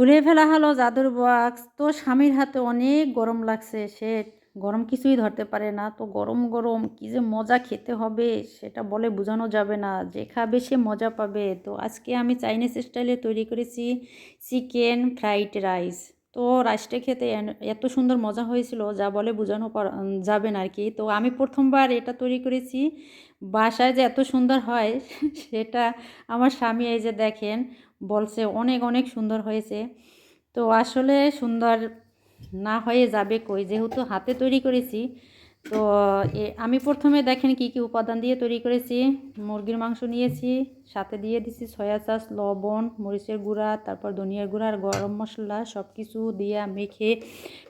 খুলে ফেলা হলো জাদুর বক্স তো স্বামীর হাতে অনেক গরম লাগছে। সে গরম কিছুই ধরতে পারে না। তো গরম গরম, কী যে মজা খেতে হবে সেটা বলে বোঝানো যাবে না। যে খাবে সে মজা পাবে। তো আজকে আমি চাইনিজ স্টাইলে তৈরি করেছি চিকেন ফ্রাইড রাইস। তো রাইসটা খেতে এত সুন্দর মজা হয়েছিল যা বলে বোঝানো যাবে না আর কি তো আমি প্রথমবার এটা তৈরি করেছি। বাসায় যে এত সুন্দর হয়, সেটা আমার স্বামী এই যে দেখেন বলছে, অনেক অনেক সুন্দর হয়েছে। তো আসলে সুন্দর না হয়ে যাবে কই? যেহেতু হাতে তৈরি করেছি, তো আমি প্রথমে দেখেন কি কি উপাদান দিয়ে তৈরি করেছি। মুরগির মাংস নিয়েছি, সাথে দিয়ে দিছি সয়া চাষ লবণ, মরিচের গুঁড়া, তারপর ধনিয়ার গুঁড়া আর গরম মশলা সব কিছু দিয়ে মেখে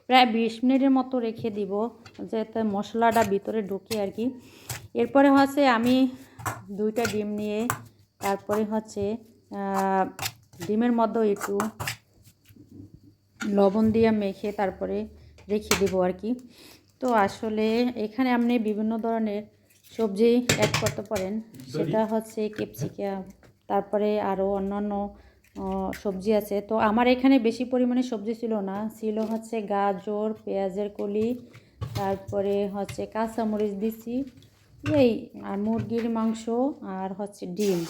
প্রায় বিশ মিনিটের মতো রেখে দিব, যাতে মশলাটা ভিতরে ঢুকে আর কি। এরপরে হচ্ছে আমি দুইটা ডিম নিয়ে, তারপরে হচ্ছে ডিমের মধ্যে একটু লবণ দিয়ে মেখে তারপরে রেখে দেবো আর কি। তো আসলে এখানে আপনি বিভিন্ন ধরনের সবজি অ্যাড করতে পারেন। সেটা হচ্ছে ক্যাপসিকাম, তারপরে আরও অন্যান্য সবজি আছে। তো আমার এখানে বেশি পরিমাণে সবজি ছিল না। ছিল হচ্ছে গাজর, পেঁয়াজের কলি, তারপরে হচ্ছে কাঁচামরিচ দিছি, এই আর মুরগির মাংস আর হচ্ছে ডিম।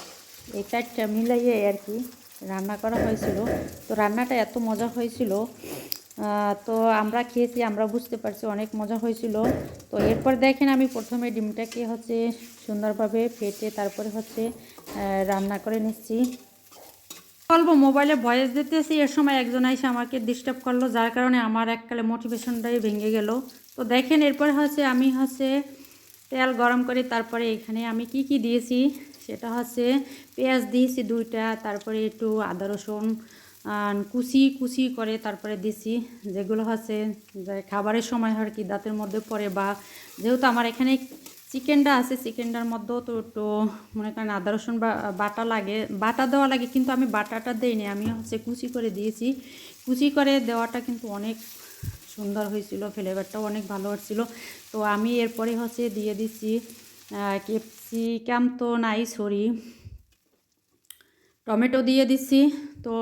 এই চারটা মিলাইয়ে আর কি রান্না করা হয়েছিল। তো রান্নাটা এত মজা হয়েছিল। তো আমরা খেয়েছি, আমরা বুঝতে পারছি অনেক মজা হয়েছিল। তো এরপর দেখেন আমি প্রথমে ডিমটাকে হচ্ছে সুন্দরভাবে ফেটে তারপরে হচ্ছে রান্না করে নিচ্ছি। অল্প মোবাইলে ভয়েস দিতেছি এর সময় একজন এসে আমাকে ডিস্টার্ব করল, যার কারণে আমার এককালে মোটিভেশনটাই ভেঙে গেল। তো দেখেন এরপরে হচ্ছে আমি হচ্ছে তেল গরম করে তারপরে এখানে আমি কি কি দিয়েছি? সেটা হচ্ছে পেঁয়াজ দিয়েছি দুইটা, তারপরে একটু আদা, রসুন কুচি কুচি করে তারপরে দিছি। যেগুলো হচ্ছে যে খাবারের সময় আর কি, দাঁতের মধ্যে পড়ে বা যেহেতু আমার এখানে চিকেনটা আছে, চিকেনটার মধ্যেও তো একটু মনে করেন আদা, রসুন বাটা লাগে, বাটা দেওয়া লাগে কিন্তু আমি বাটাটা দিইনি, আমি হচ্ছে কুচি করে দিয়েছি। কুচি করে দেওয়াটা কিন্তু অনেক সুন্দর হয়েছিল ফ্লেভারটাও অনেক ভালো হচ্ছিল তো আমি এরপরে হচ্ছে দিয়ে দিচ্ছি ক্যাপসিকাম তো নাই সরি টমেটো দিয়ে দিচ্ছি তো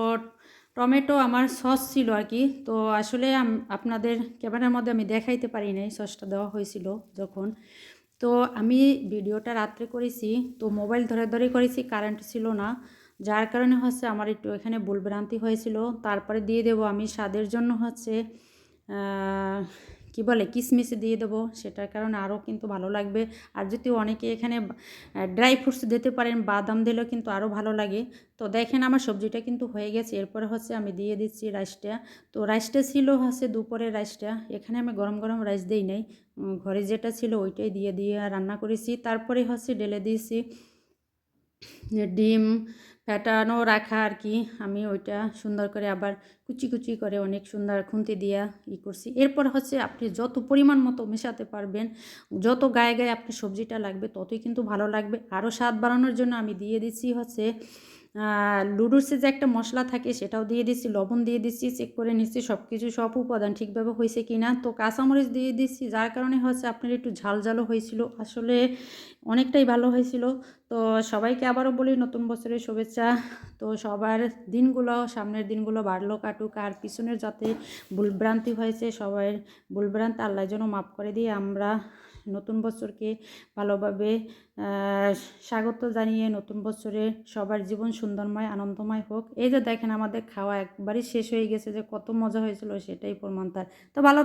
টমেটো আমার সস ছিল আর কি, তো আসলে আপনাদের ক্যামেরার মধ্যে আমি দেখাইতে পারি নাই, সসটা দেওয়া হয়েছিল যখন। তো আমি ভিডিওটা রাত্রে করেছি, তো মোবাইল ধরে ধরে করেছি, কারেন্ট ছিল না। যার কারণে হচ্ছে আমার একটু এখানে ভুলভ্রান্তি হয়েছিল। তারপরে দিয়ে দেবো আমি, স্বাদের জন্য হচ্ছে কি বলে কিশমিশ দিয়ে দেবো, সেটার কারণে আরও কিন্তু ভালো লাগবে। আর যদি অনেকে এখানে ড্রাই ফ্রুটস দিতে পারেন, বাদাম দিলেও কিন্তু আরও ভালো লাগে। তো দেখেন আমার সবজিটা কিন্তু হয়ে গেছে। এরপরে হচ্ছে আমি দিয়ে দিচ্ছি রাইসটা তো রাইসটা ছিল হচ্ছে দুপুরের রাইসটা এখানে আমি গরম গরম রাইস দিই নাই। ঘরে যেটা ছিল ওইটাই দিয়ে দিয়ে রান্না করেছি। তারপরে হচ্ছে ঢেলে দিয়েছি ডিম ফ্যাটানো রাখা আর কি, আমি ওইটা সুন্দর করে আবার কুচি কুচি করে অনেক সুন্দর খুন্তি দিয়া ই করছি। এরপর হচ্ছে আপনি যত পরিমাণ মতো মেশাতে পারবেন, যত গায়ে গায়ে আপনি সবজিটা লাগবে ততই কিন্তু ভালো লাগবে। আরও স্বাদ বাড়ানোর জন্য আমি দিয়ে দিচ্ছি হচ্ছে লুডুসে যে একটা মশলা থাকে সেটাও দিয়ে দিচ্ছি, লবণ দিয়ে দিচ্ছি চেক করে নিচ্ছি সব কিছু সব উপাদান ঠিকভাবে হয়েছে কি না তো কাঁচামরিচ দিয়ে দিচ্ছি, যার কারণে হচ্ছে আপনার একটু ঝাল ঝালও হয়েছিল। আসলে অনেকটাই ভালো হয়েছিল। তো সবাইকে আবারও বলি, নতুন বছরের শুভেচ্ছা। তো সবার দিনগুলো, সামনের দিনগুলো বাড়লো, কাটুক। আর পিছনের যাতে ভুলভ্রান্তি হয়েছে, সবাই ভুলভ্রান্তি, আল্লাহ যেন মাফ করে দিয়ে আমরা নতুন বছরকে ভালোভাবে স্বাগত জানিয়ে নতুন বছরে সবার জীবন সুন্দরময়, আনন্দময় হোক। এই যে দেখেন আমাদের খাওয়া একবারই শেষ হয়ে গেছে যে কত মজা হয়েছিল সেটাই প্রমাণ তার। তো ভালো